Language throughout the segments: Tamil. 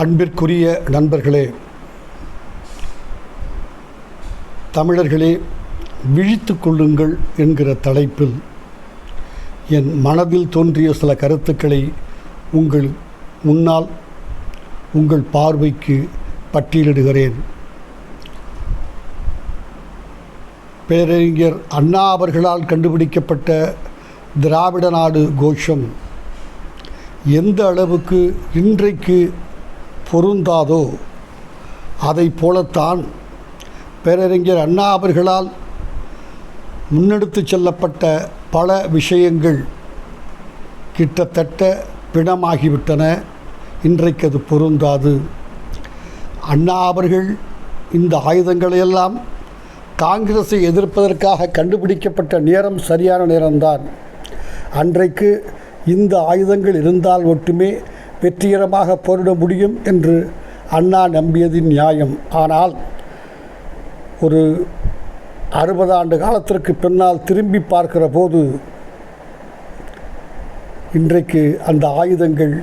அன்பிற்குரிய நண்பர்களே தமிழர்களே விழித்து கொள்ளுங்கள் என்கிற தலைப்பில் என் மனதில் தோன்றிய சில கருத்துக்களை உங்கள் முன்னால் உங்கள் பார்வைக்கு பட்டியலிடுகிறேன். பேரறிஞர் அண்ணா அவர்களால் கண்டுபிடிக்கப்பட்ட திராவிட நாடு கோஷம் எந்த அளவுக்கு இன்றைக்கு பொருந்தாதோ? அதை போலத்தான் பேரறிஞர் அண்ணா அவர்களால் முன்னெடுத்து செல்லப்பட்ட பல விஷயங்கள் கிட்டத்தட்ட பிணமாகிவிட்டன. இன்றைக்கு அது பொருந்தாது. அண்ணா அவர்கள் இந்த ஆயுதங்களையெல்லாம் காங்கிரஸை எதிர்ப்பதற்காக கண்டுபிடிக்கப்பட்ட நேரம் சரியான நேரம்தான். அன்றைக்கு இந்த ஆயுதங்கள் இருந்தால் மட்டுமே வெற்றிகரமாக போரிட முடியும் என்று அண்ணா நம்பியது நியாயம். ஆனால் ஒரு அறுபது ஆண்டு காலத்திற்கு பின்னால் திரும்பி பார்க்கிற போது இன்றைக்கு அந்த ஆயுதங்கள்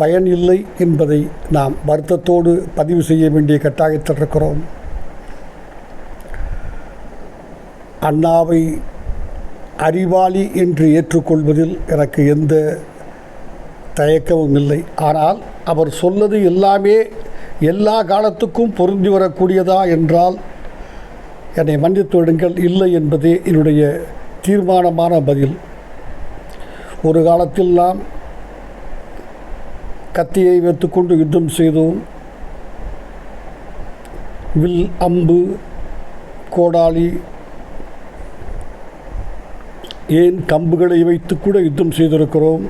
பயனில்லை என்பதை நாம் வருத்தத்தோடு பதிவு செய்ய வேண்டிய கட்டாயத்தில் இருக்கிறோம். அண்ணாவை அறிவாளி என்று ஏற்றுக்கொள்வதில் எனக்கு எந்த தயக்கமும் இல்லை. ஆனால் அவர் சொல்லது எல்லாமே எல்லா காலத்துக்கும் பொருந்தி வரக்கூடியதா என்றால் என்னை மன்னித்து விடுங்கள் இல்லை என்பதே என்னுடைய தீர்மானமான பதில். ஒரு காலத்தில் நாம் கத்தியை வைத்துக்கொண்டு யுத்தம் செய்தோம். வில் அம்பு கோடாலி ஏன் கம்புகளை வைத்து கூட யுத்தம் செய்திருக்கிறோம்?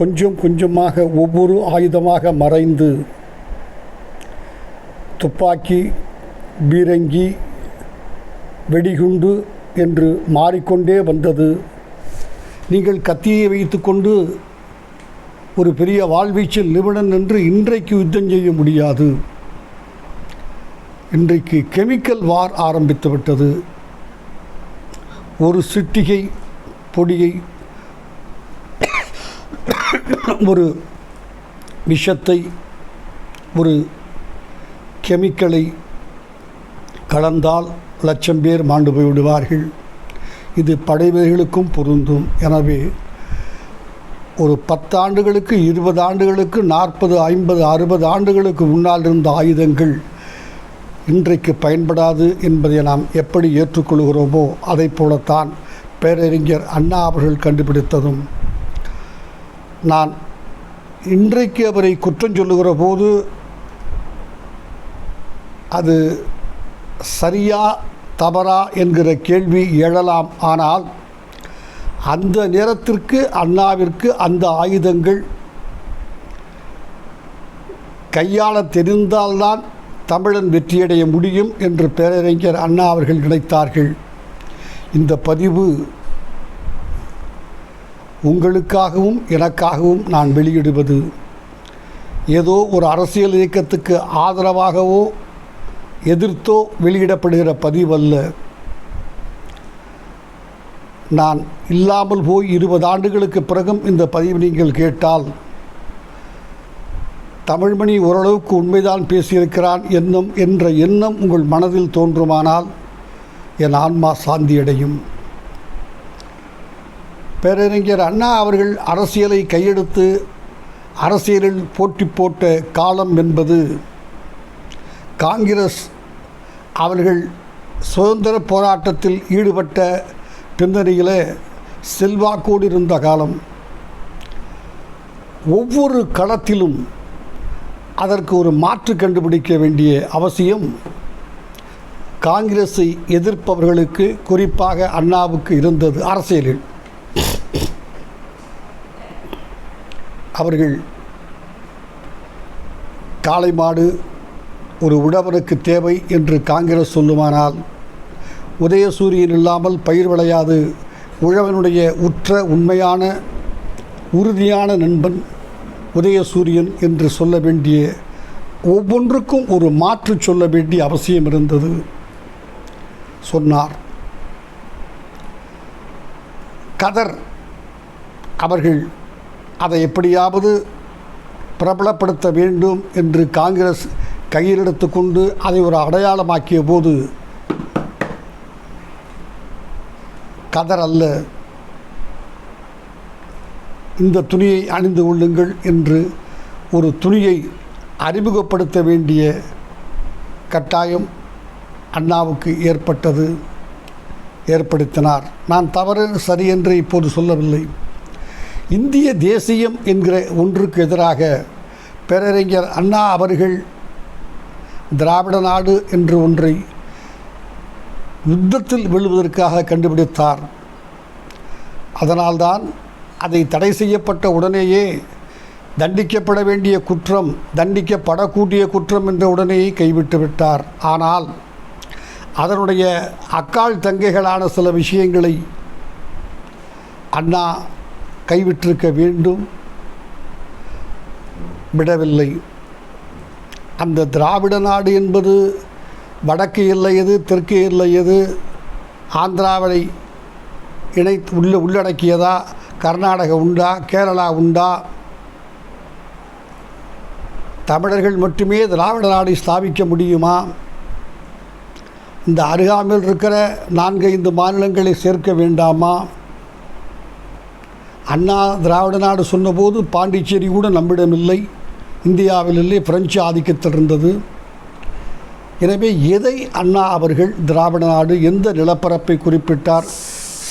கொஞ்சம் கொஞ்சமாக ஒவ்வொரு ஆயுதமாக மறைந்து துப்பாக்கி பீரங்கி வெடிகுண்டு என்று மாறிக்கொண்டே வந்தது. நீங்கள் கத்தியை வைத்துக்கொண்டு ஒரு பெரிய வாழ்வீச்சில் நிபுணன் என்று இன்றைக்கு யுத்தம் செய்ய முடியாது. இன்றைக்கு கெமிக்கல் வார் ஆரம்பித்து விட்டது. ஒரு சிட்டிகை பொடியை ஒரு விஷத்தை ஒரு கெமிக்கலை கலந்தால் லட்சம் பேர் மாண்டு போய்விடுவார்கள் இது படைவீரர்களுக்கும் பொருந்தும். எனவே ஒரு பத்தாண்டுகளுக்கு இருபது ஆண்டுகளுக்கு நாற்பது ஐம்பது அறுபது ஆண்டுகளுக்கு முன்னால் இருந்த ஆயுதங்கள் இன்றைக்கு பயன்படாது என்பதை நாம் எப்படி ஏற்றுக்கொள்கிறோமோ அதை போலத்தான் பேரறிஞர் அண்ணா அவர்கள் கண்டுபிடித்ததும் நான் இன்றைக்கு அவரை குற்றம் சொல்லுகிற போது அது சரியா தவறா என்கிற கேள்வி எழலாம். ஆனால் அந்த நேரத்திற்கு அண்ணாவிற்கு அந்த ஆயுதங்கள் கையாள தெரிந்தால்தான் தமிழன் வெற்றியடைய முடியும் என்று பேரறிஞர் அண்ணா அவர்கள் நினைத்தார்கள். இந்த பதிவு உங்களுக்காகவும் எனக்காகவும் நான் வெளியிடுவது. ஏதோ ஒரு அரசியல் இயக்கத்துக்கு ஆதரவாகவோ எதிர்த்தோ வெளியிடப்படுகிற பதிவல்ல. நான் இல்லாமல் போய் இருபது ஆண்டுகளுக்கு பிறகும் இந்த பதிவு நீங்கள் கேட்டால் தமிழ்மணி ஓரளவுக்கு உண்மைதான் பேசியிருக்கிறான் என்னும் என்ற எண்ணம் உங்கள் மனதில் தோன்றுமானால் என் ஆன்மா சாந்தியடையும். பேரறிஞர் அண்ணா அவர்கள் அரசியலை கையெடுத்து அரசியலில் போட்டி போட்ட காலம் என்பது காங்கிரஸ் அவர்கள் சுதந்திர போராட்டத்தில் ஈடுபட்ட பின்னணியில் செல்வாக்கோடு இருந்த காலம். ஒவ்வொரு களத்திலும் அதற்கு ஒரு மாற்று கண்டுபிடிக்க வேண்டிய அவசியம் காங்கிரஸை எதிர்ப்பவர்களுக்கு குறிப்பாக அண்ணாவுக்கு இருந்தது அரசியலில். அவர்கள் காளை மாடு ஒரு உழவனுக்கு தேவை என்று காங்கிரஸ் சொல்லுமானால் உதயசூரியன் இல்லாமல் பயிர் விளையாது. உழவனுடைய உற்ற உண்மையான உறுதியான நண்பன் உதயசூரியன் என்று சொல்ல வேண்டிய ஒவ்வொன்றுக்கும் ஒரு மாற்று சொல்ல வேண்டிய அவசியம் இருந்தது சொன்னார். கதர் அவர்கள் அதை எப்படியாவது பிரபலப்படுத்த வேண்டும் என்று காங்கிரஸ் கையில் எடுத்துக்கொண்டு அதை ஒரு அடையாளமாக்கிய போது கதர் அல்ல. இந்த துணியை அணிந்து கொள்ளுங்கள் என்று ஒரு துணியை அறிமுகப்படுத்த வேண்டிய கட்டாயம் அண்ணாவுக்கு ஏற்பட்டது ஏற்படுத்தினார். நான் தவறு சரி என்று இப்போது சொல்லவில்லை. இந்திய தேசியம் என்கிற ஒன்றுக்கு எதிராக பேரறிஞர் அண்ணா அவர்கள் திராவிட நாடு என்று ஒன்றை யுத்தத்தில் விழுவதற்காக கண்டுபிடித்தார். அதனால்தான் அதை தடை செய்யப்பட்ட உடனேயே தண்டிக்கப்பட வேண்டிய குற்றம் தண்டிக்கப்படக்கூடிய குற்றம் என்ற உடனேயே கைவிட்டு விட்டார். ஆனால் அதனுடைய அக்கால் தங்கைகளான சில விஷயங்களை அண்ணா கைவிட்டிருக்க வேண்டும். விடவில்லை. அந்த திராவிட நாடு என்பது வடக்கு எல்லையது தெற்கு எல்லை ஆந்திராவை இணைத்து உள்ள உள்ளடக்கியதா கர்நாடகா உண்டா கேரளா உண்டா? தமிழர்கள் மட்டுமே திராவிட நாடை ஸ்தாபிக்க முடியுமா? இந்த அருகாமையில் இருக்கிற நான்கைந்து மாநிலங்களை சேர்க்க வேண்டாமா? அண்ணா திராவிட நாடு சொன்னபோது பாண்டிச்சேரி கூட நம்மிடம் இல்லை. இந்தியாவில் இல்லை பிரெஞ்சு ஆதிக்கத்தில் இருந்தது. எனவே எதை அண்ணா அவர்கள் திராவிட நாடு எந்த நிலப்பரப்பை குறிப்பிட்டார்?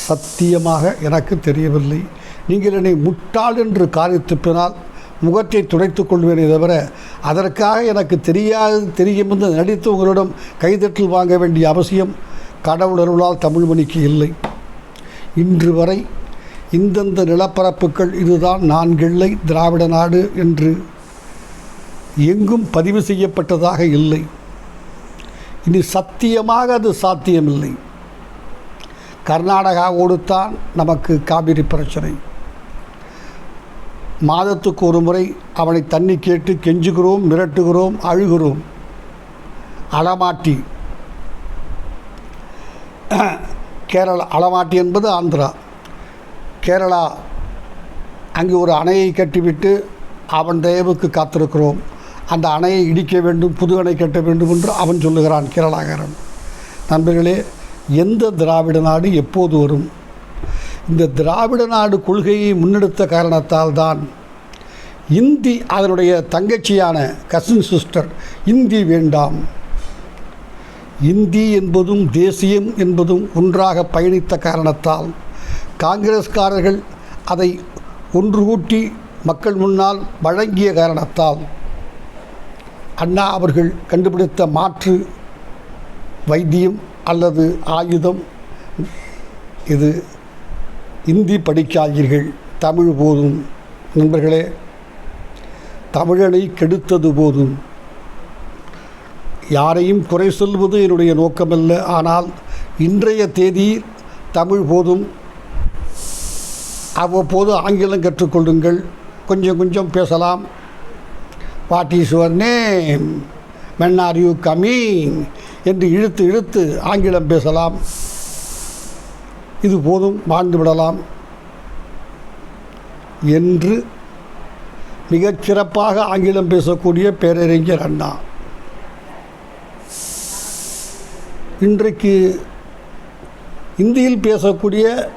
சத்தியமாக எனக்கு தெரியவில்லை. நீங்கள் என்னை முட்டாள் என்று காரியத்துப்பினால் முகத்தை துடைத்து கொள்வேனே தவிர அதற்காக எனக்கு தெரியாது தெரியும் என்று நடித்து உங்களிடம் கைதட்டில் வாங்க வேண்டிய அவசியம் கடவுளருளால் தமிழ்மணிக்கு இல்லை. இன்று வரை இந்தந்த நிலப்பரப்புகள் இதுதான் நான்கிள்ளை திராவிட நாடு என்று எங்கும் பதிவு செய்யப்பட்டதாக இல்லை. இனி சத்தியமாக அது சாத்தியமில்லை. கர்நாடகாவோடு தான் நமக்கு காவிரி பிரச்சனை. மாதத்துக்கு ஒரு முறை அவனை தண்ணி கேட்டு கெஞ்சுகிறோம் மிரட்டுகிறோம் அழுகிறோம். அலமாட்டி. கேரளா அலமாட்டி என்பது ஆந்திரா. கேரளா அங்கே ஒரு அணையை கட்டிவிட்டு அவன் தயவுக்கு காத்திருக்கிறோம். அந்த அணையை இடிக்க வேண்டும் புது அணை கட்ட வேண்டும் என்று அவன் சொல்லுகிறான் கேரளாகாரன் நண்பர்களே எந்த திராவிட நாடு எப்போது வரும்? இந்த திராவிட நாடு கொள்கையை முன்னெடுத்த காரணத்தால் தான் இந்தி அதனுடைய தங்கச்சியான கசின் சிஸ்டர் இந்தி வேண்டாம். இந்தி என்பதும் தேசியம் என்பதும் ஒன்றாக பயணித்த காரணத்தால் காங்கிரஸ்காரர்கள் அதை ஒன்று கூட்டி மக்கள் முன்னால் வழங்கிய காரணத்தால் அண்ணா அவர்கள் கண்டுபிடித்த மாற்று வைத்தியம் அல்லது ஆயுதம் இது இந்தி படிக்காதீர்கள் தமிழ் போதும். நண்பர்களே தமிழனை கெடுத்தது போதும். யாரையும் குறை சொல்வது என்னுடைய நோக்கமல்ல ஆனால் இன்றைய தேதி தமிழ் போதும். அவ்வப்போது ஆங்கிலம் கற்றுக்கொள்ளுங்கள். கொஞ்சம் கொஞ்சம் பேசலாம். What is your name when are you coming என்று இழுத்து இழுத்து ஆங்கிலம் பேசலாம். இது போதும் வாழ்ந்து விடலாம். என்று மிகச் சிறப்பாக ஆங்கிலம் பேசக்கூடிய பேரறிஞர் அண்ணா. இன்றைக்கு இந்தியில் பேசக்கூடிய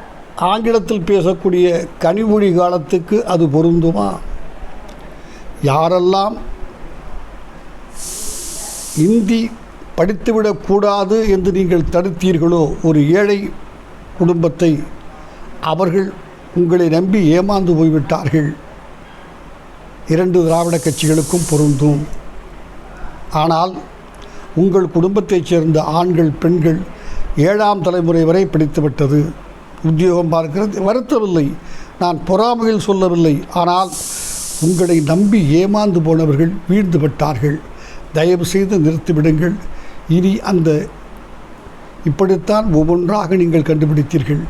ஆங்கிலத்தில் பேசக்கூடிய கனிமொழி காலத்துக்கு அது பொருந்துமா? யாரெல்லாம் இந்தி படித்துவிடக்கூடாது என்று நீங்கள் தடுத்தீர்களோ ஒரு ஏழை குடும்பத்தை அவர்கள் உங்களை நம்பி ஏமாந்து போய்விட்டார்கள். இரண்டு திராவிட கட்சிகளுக்கும் பொருந்தும். ஆனால் உங்கள் குடும்பத்தைச் சேர்ந்த ஆண்கள் பெண்கள் ஏழாம் தலைமுறை வரை படித்துவிட்டது. உத்தியோகம் பார்க்கிறது. வருத்தவில்லை. நான் பொறாமையில் சொல்லவில்லை. ஆனால் உங்களை நம்பி ஏமாந்து போனவர்கள் வீழ்ந்து விட்டார்கள். தயவு செய்து நிறுத்திவிடுங்கள். இனி அந்த இப்படித்தான் ஒவ்வொன்றாக நீங்கள் கண்டுபிடித்தீர்கள்.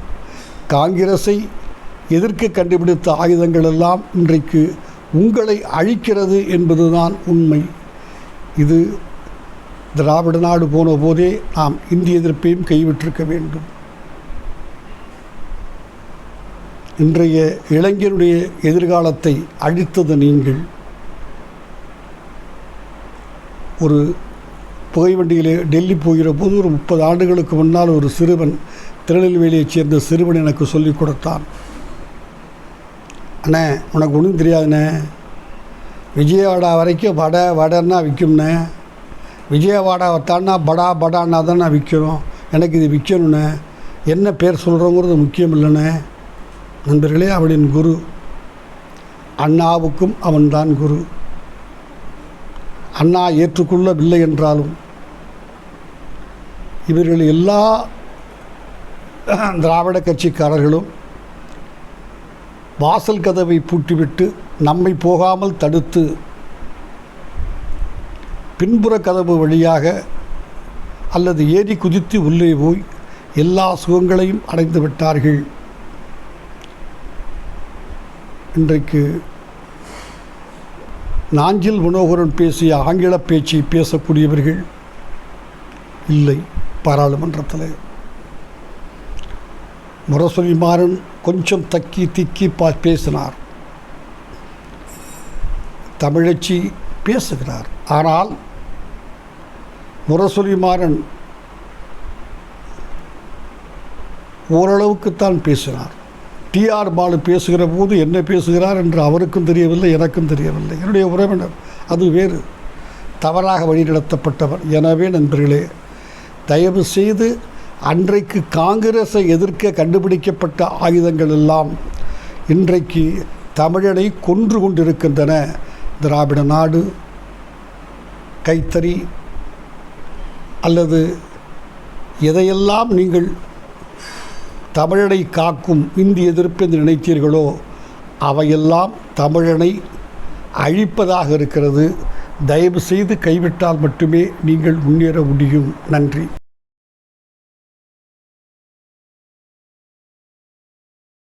காங்கிரஸை எதிர்க்க கண்டுபிடித்த ஆயுதங்கள் எல்லாம் இன்றைக்கு உங்களை அழிக்கிறது என்பதுதான் உண்மை. இது திராவிட நாடு போன போதே நாம் இந்திய எதிர்ப்பையும் கைவிட்டிருக்க வேண்டும். இன்றைய இளைஞருடைய எதிர்காலத்தை அழித்தது நீங்கள். ஒரு புகை வண்டியிலே டெல்லி போகிற போது ஒரு முப்பது ஆண்டுகளுக்கு முன்னால் ஒரு சிறுவன் திருநெல்வேலியைச் சேர்ந்த சிறுவன் எனக்கு சொல்லிக் கொடுத்தான். அண்ணே உனக்கு ஒன்றும் தெரியாதுண்ணே. விஜயவாடா வரைக்கும் வடை வடைன்னா விற்கும்ண்ணே. விஜயவாடாவை தான்னா படா படான்னா தான் நான் விற்கிறோம். எனக்கு இது விற்கணுண்ணே என்ன பேர் சொல்கிறோங்கிறது முக்கியம் இல்லைண்ணே நண்பர்களே அவளின் குரு அண்ணாவுக்கும் அவன்தான் குரு. அண்ணா ஏற்றுக்கொள்ளவில்லை என்றாலும் இவர்கள் எல்லா திராவிட கட்சிக்காரர்களும் வாசல் கதவை பூட்டிவிட்டு நம்மை போகாமல் தடுத்து பின்புற கதவு வழியாக அல்லது ஏறி குதித்து உள்ளே போய் எல்லா சுகங்களையும் அடைந்து விட்டார்கள். இன்றைக்கு நாஞ்சில் மனோகரன் பேசிய ஆங்கில பேச்சை பேசக்கூடியவர்கள் இல்லை பாராளுமன்றத்தில். முரசொலி மாறன் கொஞ்சம் தக்கி திக்கி பா பேசினார். தமிழச்சி பேசுகிறார். ஆனால் முரசொலி மாறன் ஓரளவுக்குத்தான் பேசினார். டிஆர் பாலு பேசுகிற போது என்ன பேசுகிறார் என்று அவருக்கும் தெரியவில்லை எனக்கும் தெரியவில்லை. என்னுடைய உறவினர் அது வேறு. தவறாக வழிநடத்தப்பட்டவர். எனவே நண்பர்களே தயவு செய்து அன்றைக்கு காங்கிரஸை எதிர்க்க கண்டுபிடிக்கப்பட்ட ஆயுதங்கள் எல்லாம் இன்றைக்கு தமிழனை கொன்று கொண்டிருக்கின்றன. திராவிட நாடு கைத்தறி அல்லது எதையெல்லாம் நீங்கள் தமிழனை காக்கும் இந்தி எதிர்ப்பு என்று நினைத்தீர்களோ அவையெல்லாம் தமிழனை அழிப்பதாக இருக்கிறது. தயவு செய்து கைவிட்டால் மட்டுமே நீங்கள் முன்னேற முடியும். நன்றி.